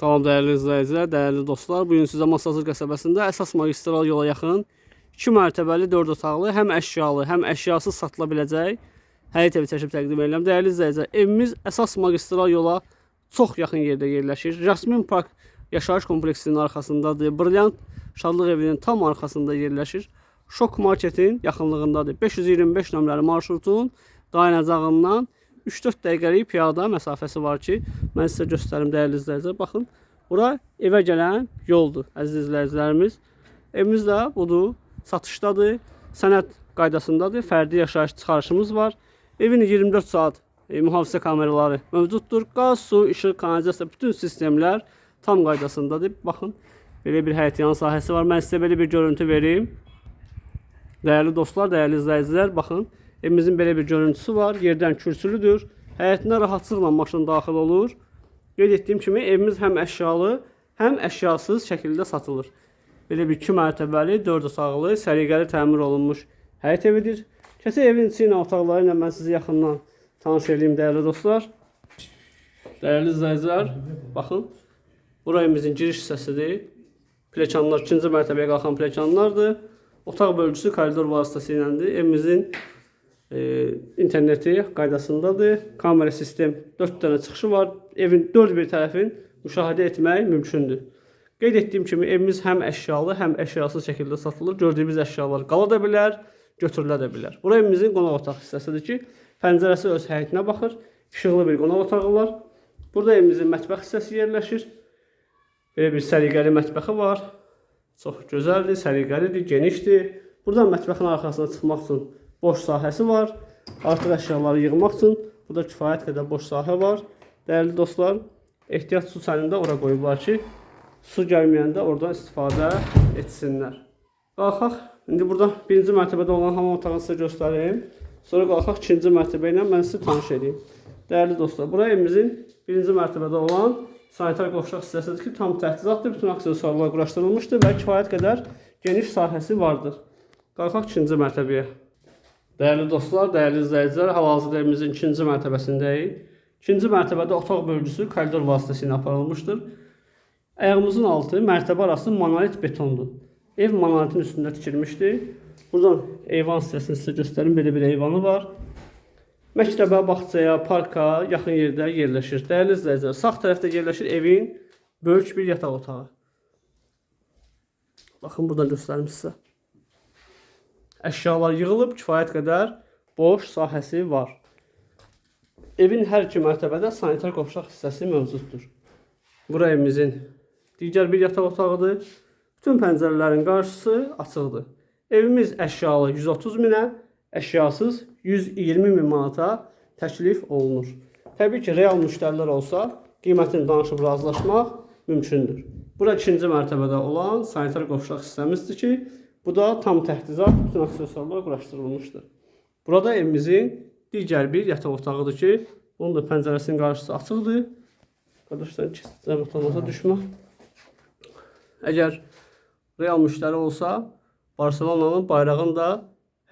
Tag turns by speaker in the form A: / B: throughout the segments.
A: Salam dəyərli izləyicilər, dəyərli dostlar. Bu gün sizə Masazır qəsəbəsində əsas magistral yola yaxın 2 mərtəbəli 4 otaqlı, həm əşyalı, həm əşyasız satıla biləcək həyət evi çəkib təqdim edirəm. Dəyərli izləyicilər, evimiz əsas magistral yola çox yaxın yerdə yerləşir. Jasmin Park yaşayış kompleksinin arxasındadır. Brilliant Şadlıq evinin tam arxasında yerləşir. Şok marketin yaxınlığındadır. 525 nömrəli marşrutun dayanacağından 3-4 dəqiqəlik piyada məsafəsi var ki, mən sizə göstərim dəyərli izləyicilər. Baxın, bura evə gələn yoldur, əziz izləyicilərimiz. Evimiz də budur, satışdadır, sənəd qaydasındadır, fərdi yaşayış çıxarışımız var. Evin 24 saat e, mühafizə kameraları mövcuddur. Qaz, su, işıq, kanalizasiya bütün sistemlər tam qaydasındadır. Baxın, belə bir həyət yan sahəsi var. Mən sizə belə bir görüntü verim. Değerli dostlar, değerli izləyicilər, baxın, evimizin belə bir görüntüsü var. Yerdən kürsülüdür. Həyətinə rahatlıqla maşın daxil olur. Qeyd etdiyim kimi evimiz həm əşyalı, həm əşyasız şəkildə satılır. Belə bir 2 mərtəbəli, 4 otaqlı, səliqəli təmir olunmuş həyət evidir. Keçək evin içi ilə otaqları ilə mən sizi yaxından tanış edeyim dəyərli dostlar. Dəyərli izləyicilər, baxın. Bura evimizin giriş hissəsidir. Plekanlar ikinci mərtəbəyə qalxan plekanlardır. Otaq bölgüsü koridor vasitəsiləndir. Evimizin interneti qaydasındadır. Kamera sistem 4 dənə çıxışı var. Evin dörd bir tərəfin müşahidə etmək mümkündür. Qeyd etdiyim kimi evimiz həm əşyalı, həm əşyasız şəkildə satılır. Gördüyümüz əşyalar qala da bilər, götürülə də bilər. Bura evimizin qonaq otaq hissəsidir ki, pəncərəsi öz həyətinə baxır. İşıqlı bir qonaq otağı var. Burada evimizin mətbəx hissəsi yerləşir. Belə bir səliqəli mətbəxi var. Çox gözəldir, səliqəlidir, genişdir. Buradan mətbəxin arxasına çıxmaq üçün boş sahəsi var. Artıq əşyaları yığmaq üçün burada kifayət qədər boş sahə var. Dəyərli dostlar, ehtiyat su çanını da ora qoyublar ki, su gəlməyəndə oradan istifadə etsinlər. Qalxaq. İndi burada birinci mərtəbədə olan hamam otağını sizə göstəreyim. Sonra qalxaq ikinci mərtəbə ilə mən sizi tanış edeyim. Dəyərli dostlar, bura evimizin birinci mərtəbədə olan sanitar qovşaq hissəsidir ki, tam təchizatdır, bütün aksesuarlar quraşdırılmışdır və kifayət qədər geniş sahəsi vardır. Qalxaq ikinci mərtəbəyə. Dəyərli dostlar, dəyərli izləyicilər, hal-hazırda evimizin ikinci mərtəbəsindəyik. İkinci mərtəbədə otaq bölgüsü koridor vasitəsilə aparılmışdır. Ayağımızın altı mərtəbə arası monolit betondur. Ev monolitin üstündə tikilmişdir. Buradan eyvan hissəsini sizə göstərim. Belə bir eyvanı var. Məktəbə, bağçaya, parka yaxın yerdə yerləşir. Dəyərli izləyicilər, sağ tərəfdə yerləşir evin böyük bir yataq otağı. Baxın buradan göstərim sizə. Əşyalar yığılıb, kifayət qədər boş sahəsi var. Evin hər iki mərtəbədə sanitar qovşaq hissəsi mövcuddur. Bura evimizin digər bir yataq otağıdır. Bütün pəncərələrin qarşısı açıqdır. Evimiz əşyalı 130 minə, əşyasız 120 min manata təklif olunur. Təbii ki, real müştərilər olsa, qiymətini danışıb razılaşmaq mümkündür. Bura ikinci mərtəbədə olan sanitar qovşaq hissəmizdir ki, bu da tam təchtizat, bütün aksesuarlar quraşdırılmışdır. Burada evimizin digər bir yataq otağıdır ki, onun da pəncərəsinin qarşısı açıqdır. Qardaşlar, zəhmət olmasa düşmə. Əgər real müştəri olsa, Barselonanın bayrağını da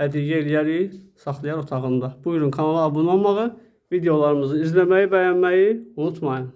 A: hədiyyə eləyərik saxlayar otağında. Buyurun kanala abunə olmağı, videolarımızı izləməyi, bəyənməyi unutmayın.